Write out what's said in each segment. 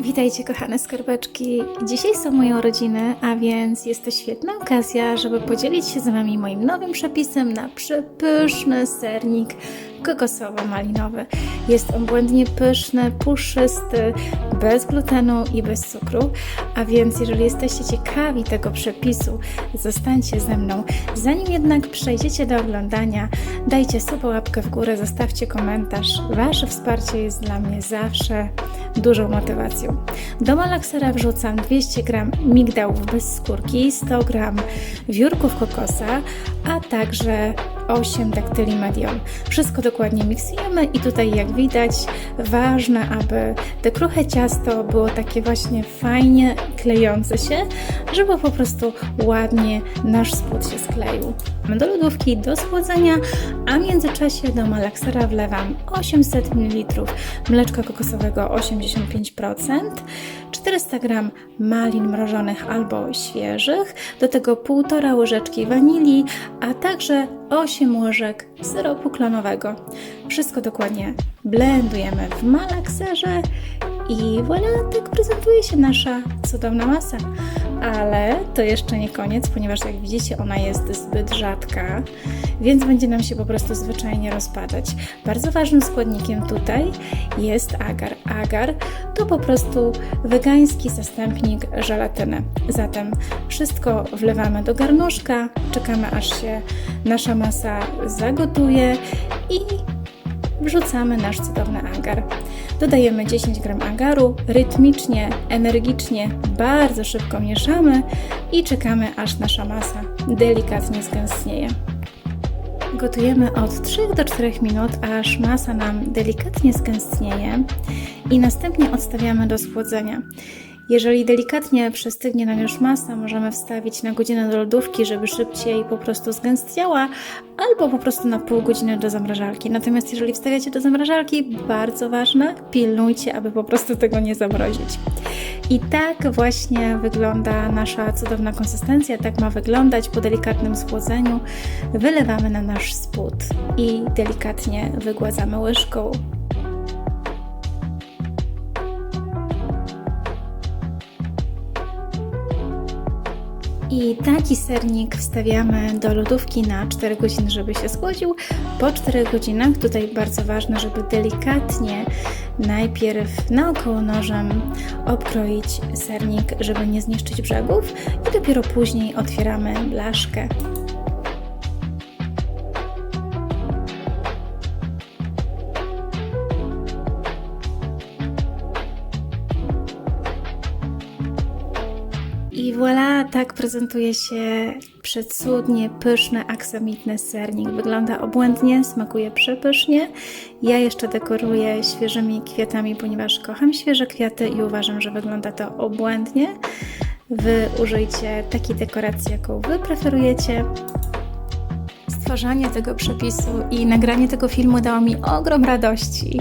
Witajcie kochane skarbeczki. Dzisiaj są moje urodziny, a więc jest to świetna okazja, żeby podzielić się z Wami moim nowym przepisem na przepyszny sernik kokosowo-malinowy. Jest on błędnie pyszny, puszysty, bez glutenu i bez cukru, a więc jeżeli jesteście ciekawi tego przepisu, zostańcie ze mną. Zanim jednak przejdziecie do oglądania, dajcie sobie łapkę w górę, zostawcie komentarz. Wasze wsparcie jest dla mnie zawsze dużą motywacją. Do malaksera wrzucam 200 g migdałów bez skórki, 100 g wiórków kokosa, a także 8 daktyli mediol. Wszystko dokładnie miksujemy i tutaj jak widać ważne, aby te kruche ciasto było takie właśnie fajnie klejące się, żeby po prostu ładnie nasz spód się skleił. Do lodówki do schłodzenia, a w międzyczasie do malaksera wlewam 800 ml mleczka kokosowego 85%, 400 g malin mrożonych albo świeżych, do tego 1,5 łyżeczki wanilii, a także 8 łyżek syropu klonowego. Wszystko dokładnie blendujemy w malakserze i voilà, tak prezentuje się nasza cudowna masa. Ale to jeszcze nie koniec, ponieważ jak widzicie ona jest zbyt rzadka, więc będzie nam się po prostu zwyczajnie rozpadać. Bardzo ważnym składnikiem tutaj jest agar. Agar to po prostu wegański zastępnik żelatyny. Zatem wszystko wlewamy do garnuszka, czekamy aż się nasza masa zagotuje i wrzucamy nasz cudowny agar. Dodajemy 10 g agaru, rytmicznie, energicznie, bardzo szybko mieszamy i czekamy aż nasza masa delikatnie zgęstnieje. Gotujemy od 3 do 4 minut, aż masa nam delikatnie zgęstnieje i następnie odstawiamy do schłodzenia. Jeżeli delikatnie przestygnie nam już masa, możemy wstawić na godzinę do lodówki, żeby szybciej po prostu zgęstniała, albo po prostu na pół godziny do zamrażarki. Natomiast jeżeli wstawiacie do zamrażarki, bardzo ważne, pilnujcie, aby po prostu tego nie zamrozić. I tak właśnie wygląda nasza cudowna konsystencja, tak ma wyglądać po delikatnym schłodzeniu. Wylewamy na nasz spód i delikatnie wygładzamy łyżką. I taki sernik wstawiamy do lodówki na 4 godziny, żeby się schłodził. Po 4 godzinach, tutaj bardzo ważne, żeby delikatnie najpierw naokoło nożem obkroić sernik, żeby nie zniszczyć brzegów i dopiero później otwieramy blaszkę. Voilà, tak prezentuje się przecudnie pyszny, aksamitny sernik. Wygląda obłędnie, smakuje przepysznie. Ja jeszcze dekoruję świeżymi kwiatami, ponieważ kocham świeże kwiaty i uważam, że wygląda to obłędnie. Wy użyjcie takiej dekoracji, jaką Wy preferujecie. Stworzenie tego przepisu i nagranie tego filmu dało mi ogrom radości.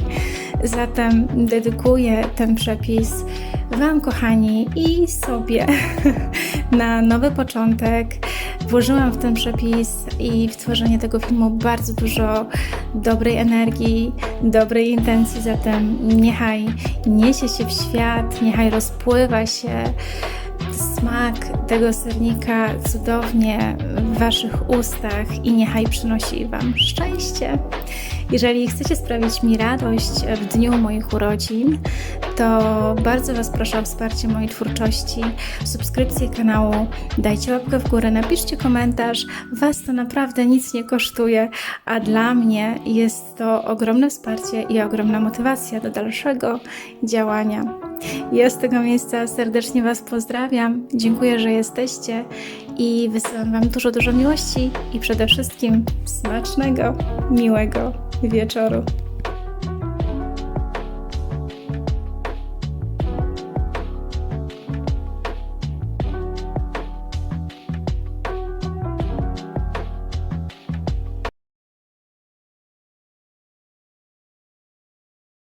Zatem dedykuję ten przepis Wam, kochani, i sobie na nowy początek. Włożyłam w ten przepis i w tworzenie tego filmu bardzo dużo dobrej energii, dobrej intencji. Zatem niechaj niesie się w świat, niechaj rozpływa się smak tego sernika cudownie w Waszych ustach i niechaj przynosi Wam szczęście. Jeżeli chcecie sprawić mi radość w dniu moich urodzin, to bardzo Was proszę o wsparcie mojej twórczości, subskrypcję kanału, dajcie łapkę w górę, napiszcie komentarz. Was to naprawdę nic nie kosztuje, a dla mnie jest to ogromne wsparcie i ogromna motywacja do dalszego działania. Ja z tego miejsca serdecznie Was pozdrawiam. Dziękuję, że jesteście i wysyłam Wam dużo, dużo miłości i przede wszystkim smacznego, miłego wieczoru.